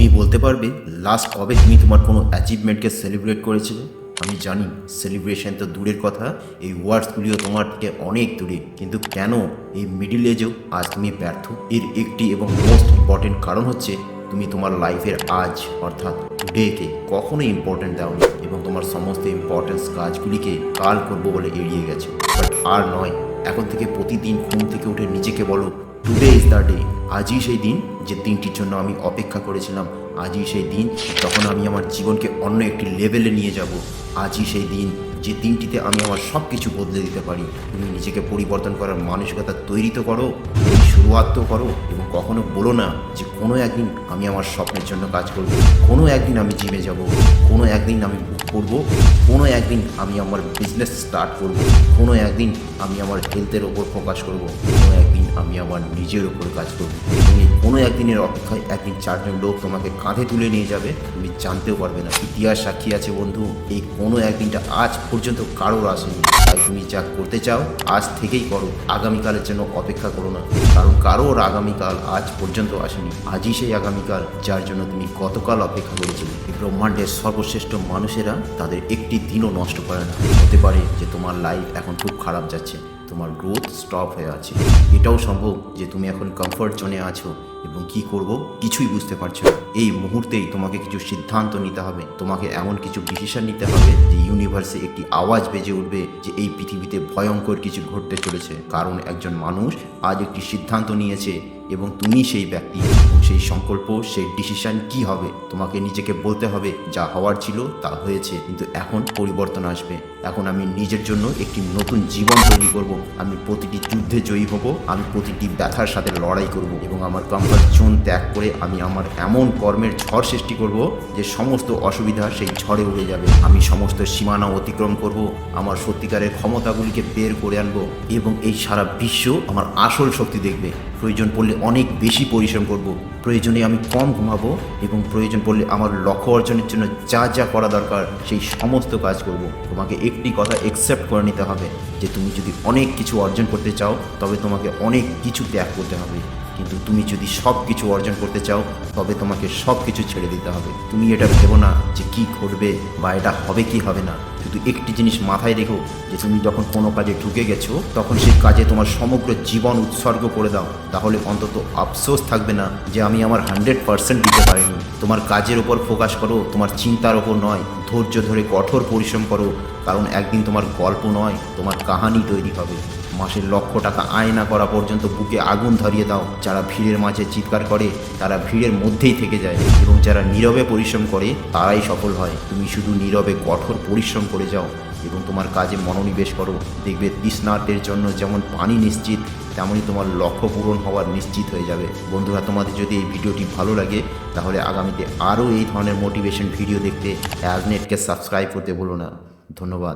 তুমি বলতে পারবে লাস্ট কবে তুমি তোমার কোনো অ্যাচিভমেন্টকে সেলিব্রেট করেছিলে? আমি জানি সেলিব্রেশন তো দূরের কথা, এই ওয়ার্ডসগুলিও তোমার থেকে অনেক দূরে। কিন্তু কেন এই মিডিল এজেও আজ তুমি ব্যর্থ? এর একটি এবং মোস্ট ইম্পর্টেন্ট কারণ হচ্ছে, তুমি তোমার লাইফের আজ, অর্থাৎ ডেকে কখনোই ইম্পর্টেন্ট দাওনি এবং তোমার সমস্ত ইম্পর্টেন্স কাজগুলিকে কাল করব বলে এড়িয়ে গেছো। বাট আর নয়, এখন থেকে প্রতিদিন ঘুম থেকে উঠে নিজেকে বলো টুডে ইজ দ্য ডে আজই সেই দিন যে দিনটির জন্য আমি অপেক্ষা করেছিলাম। আজই সেই দিন যখন আমি আমার জীবনকে অন্য একটি লেভেলে নিয়ে যাব। আজই সেই দিন যে দিনটিতে আমি আমার সব কিছু বদলে দিতে পারি। তুমি নিজেকে পরিবর্তন করার মানসিকতা তৈরি তো করো শুরুয়াত তো করো এবং কখনো বলো না যে কোনো একদিন আমি আমার স্বপ্নের জন্য কাজ করব, কোনো একদিন আমি জিমে যাব, কোনো একদিন আমি বুক করব, কোনো একদিন আমি আমার বিজনেস স্টার্ট করব, কোনো একদিন আমি আমার হেলথের ওপর ফোকাস করব, কোনো একদিন আমি আমার নিজের ওপর কাজ করব। এবং কোনো একদিনের অপেক্ষায় একদিন চারজন লোক তোমাকে কাঁধে তুলে নিয়ে যাবে। তুমি জানতেও পারবে না, ইতিহাস সাক্ষী আছে বন্ধু। এই কোনো একদিনটা আজ পর্যন্ত কারোর আসেনি। তাই তুমি যা করতে চাও, আজ থেকেই করো। আগামীকালের জন্য অপেক্ষা করো না। কারণ কারোর আগামীকাল আজ পর্যন্ত আসেনি। আজই সেই আগামীকাল যার জন্য তুমি গতকাল অপেক্ষা করেছিলে। ব্রহ্মাণ্ডের সর্বশ্রেষ্ঠ মানুষেরা তাদের একটি দিনও নষ্ট করে না। হতে পারে যে তোমার লাইফ এখন খুব খারাপ যাচ্ছে। তোমার গ্রোথ স্টপ হয়ে আছে। এটাও সম্ভব যে তুমি এখন কমফর্ট জোনে আছো এবং কি করব কিছুই বুঝতে পারছ না। এই মুহূর্তেই তোমাকে কিছু সিদ্ধান্ত নিতে হবে। তোমাকে এমন কিছু ডিসিশন নিতে হবে যে ইউনিভার্সে একটি আওয়াজ বেজে উঠবে যে এই পৃথিবীতে ভয়ঙ্কর কিছু ঘটতে চলেছে। কারণ একজন মানুষ আজ একটি সিদ্ধান্ত নিয়েছে এবং তুমি সেই ব্যক্তি, সেই সংকল্প, সেই ডিসিশন কি হবে? তোমাকে নিজেকে বলতে হবে, যা হওয়ার ছিল তা হয়েছে, কিন্তু এখন পরিবর্তন আসবে। এখন আমি নিজের জন্য একটি নতুন জীবন তৈরি করব। আমি প্রতিটি যুদ্ধে জয়ী হব, আমি প্রতিটি ব্যথার সাথে লড়াই করব এবং আমার কমফর্ট জোন ত্যাগ করে আমি আমার এমন কর্মের ঝড় সৃষ্টি করব যে সমস্ত অসুবিধা সেই ঝড়ে উড়ে যাবে। আমি সমস্ত সীমানা অতিক্রম করব, আমার সত্যিকারের ক্ষমতাগুলিকে বের করে আনব এবং এই সারা বিশ্ব আমার আসল শক্তি দেখবে। প্রয়োজন পড়লে অনেক বেশি পরিশ্রম করব। প্রয়োজনে আমি কম ঘুমাবো এবং প্রয়োজন পড়লে আমার লক্ষ্য অর্জনের জন্য যা যা করা দরকার সেই সমস্ত কাজ করব। তোমাকে একটি কথা একসেপ্ট করে নিতে হবে যে তুমি যদি অনেক কিছু অর্জন করতে চাও, তবে তোমাকে অনেক কিছু ত্যাগ করতে হবে। কিন্তু তুমি যদি সব কিছু অর্জন করতে চাও, তবে তোমাকে সব কিছু ছেড়ে দিতে হবে। তুমি এটা ভেবো না যে কি ঘটবে বা এটা হবে কি হবে না। শুধু একটি জিনিস মাথায় রেখো যে তুমি যখন কোনো কাজে ঢুকে গেছো, তখন সেই কাজে তোমার সমগ্র জীবন উৎসর্গ করে দাও। তাহলে অন্তত আফসোস থাকবে না যে আমি আমার হান্ড্রেড পার্সেন্ট দিতে পারিনি। তোমার কাজের ওপর ফোকাস করো, তোমার চিন্তার ওপর নয়। ধৈর্য ধরে কঠোর পরিশ্রম করো, কারণ একদিন তোমার গল্প নয়, তোমার কাহানি তৈরি হবে। মাসের লক্ষ টাকা আয় না করা পর্যন্ত বুকে আগুন ধরিয়ে দাও। যারা ভিড়ের মাঝে চিৎকার করে, তারা ভিড়ের মধ্যেই থেকে যায় এবং যারা নীরবে পরিশ্রম করে, তারাই সফল হয়। তুমি শুধু নীরবে কঠোর পরিশ্রম করে যাও এবং তোমার কাজে মনোনিবেশ করো। দেখবে তৃষ্ণার্তের জন্য যেমন পানি নিশ্চিত তেমনই তোমার লক্ষ্য পূরণ হওয়ার নিশ্চিত হয়ে যাবে। বন্ধুরা, তোমাদের যদি এই ভিডিওটি ভালো লাগে, তাহলে আগামীতে আরও এই ধরনের মোটিভেশন ভিডিও দেখতে অ্যাজনেটকে সাবস্ক্রাইব করতে ভুলো না। ধন্যবাদ।